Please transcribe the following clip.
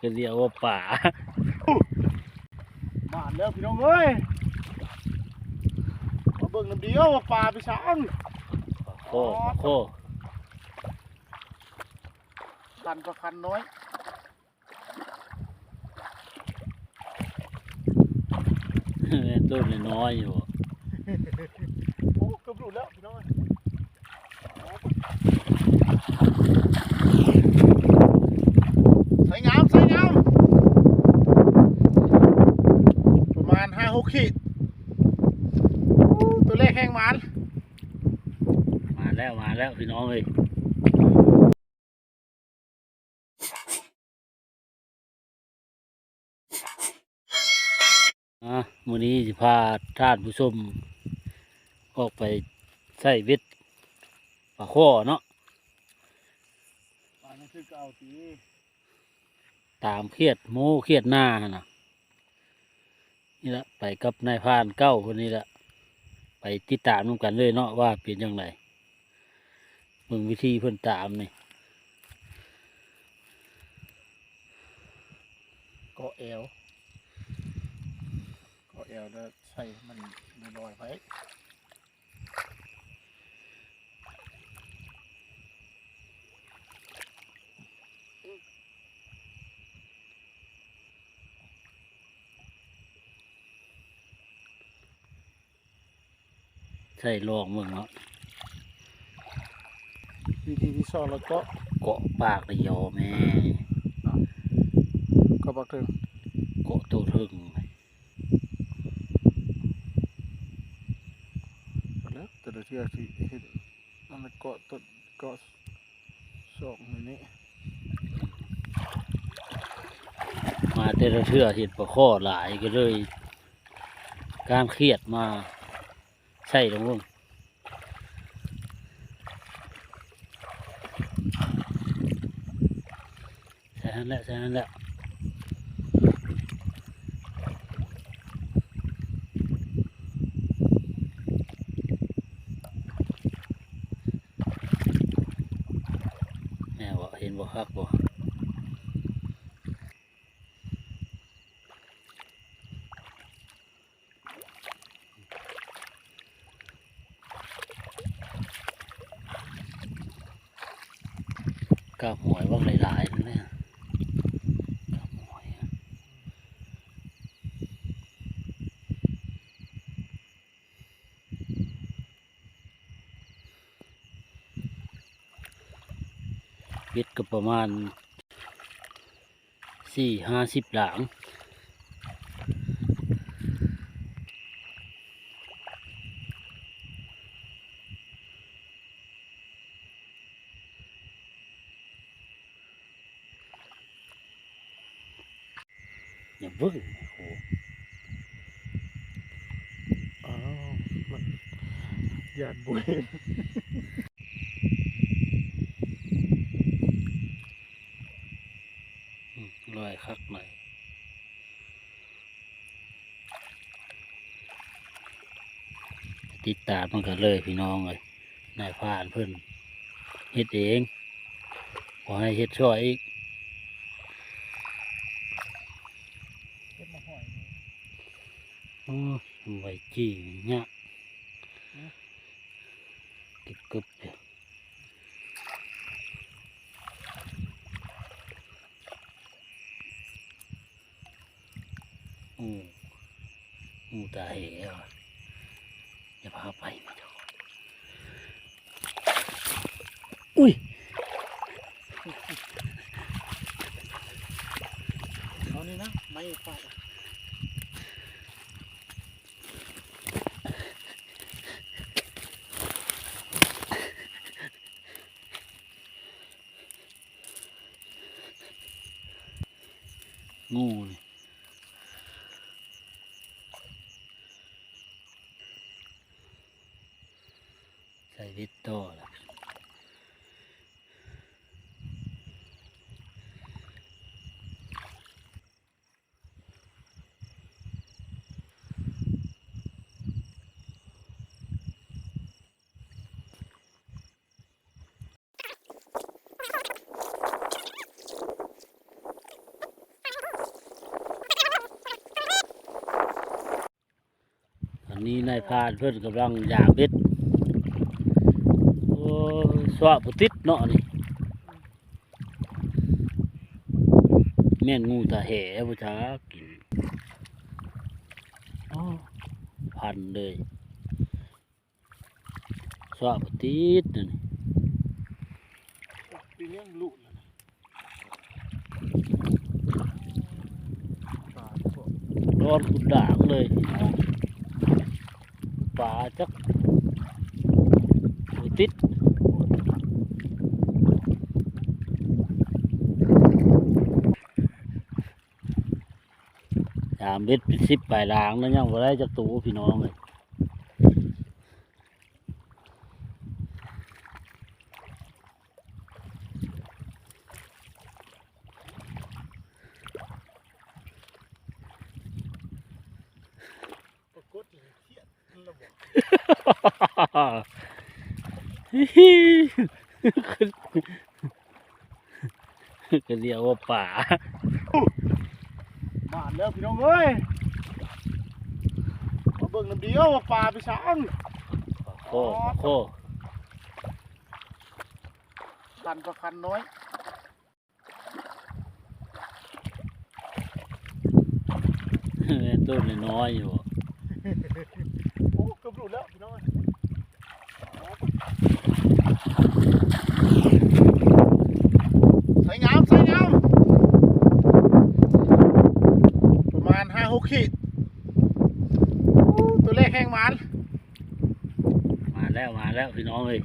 ก็เรียกว่าป่าบ้านแล้วพี่น้องเอ้ยมาเบิ่งน้ำเดียวว่าปลาไปสางโคโคคันก็คันน้อยต้นน้อยอยู่โอ้เกือบหลุดแล้วพี่น้องใส่งามใส่งามประมาณห้าหกขีดโอ้ตัวเลขแห้งมัน มา แล้วมาแล้วพี่น้องเลยอะมื้อนี้สิพาท่านผู้ชมออกไปใส่เบ็ดปลาข้อเนาะปลานี่คือเก่าตีตามเครียดโม่เครียดหน้าน่ะนี่ละไปกับนายพานเก้าคนนี้ละไปติดตามนำกันเลยเนาะว่าเป็นยังไง มึงวิธีเพิ่นตามนี่เกาะแอวเกาะแอวแล้วใส่มันลอยๆไว้ใส่ลองมึงเนาะ วิธีที่สองแล้วก็เกาะปากระยอแม่ก็บักถึงเกาะตัวถึงแล้วแต่ละเทือกที่เห็นมันเกาะต้นเกาะสองในนี้มาแต่ละเทื่อเห็นปลาข้อหลายก็เลย การเครียดมาใส่ลงมึงใช่ นั่นแหละใช่นั่นแหละแม่บอกเห็นบ่คักบ่กาบหอยว่าหลายๆนั่นเนี่ยกาบหอยอะ เบ็ดก็ประมาณสี่ห้าสิบหลังอย่าเบิ่งโอ้อ้าวมันหยาดบุย อืมลอยคักหน่อยติดตามมันกันเลยพี่น้องเลยนายพานเพิ่อนเฮ็ดเองขอให้เฮ็ดช่วยอีกเก็บมาหอยโอ้ยไวจี้เนี่ยก็บกึบเดียวอู้อู้ตาเหวอะอย่าพาไปไม่ได้ อุ้ยเอานี่นะไม่ฟาดงูนี่ใส่วิตโต้ละ อันนี้นายพรานเพิ่นกำลังย่างเบ็ดโอ้ยสวะบ่ติดเนาะนี่แม่นงูตาแห่บ่จ้ากินอ้อพันเลยสวะบ่ติดนั่นนี่ปีนี้มันลุแล้วนะปลาพวกร้อนกุดด่างเลยพี่น้อง ปลาจักติดสามเบ็ดสิบปลายลางแล้วยังไ่ได้จักตูพี่น้องเลย ปรากฏอย่างเครียดมันระบบ ก็เรียกว่าป่าบานแล้วพี่น้องเอ้ยมาเบิ่งน้ำเดียวว่าปลาไปช้างโคโคคันก็คันน้อยต้นน้อยๆอยู่โอ้เกือบหลุดแล้วพี่น้องเอ้ยงามใส่งามประมาณห้าหกขีดตัวเลขแห้งมันมาแล้วมาแล้วพี่น้องเลย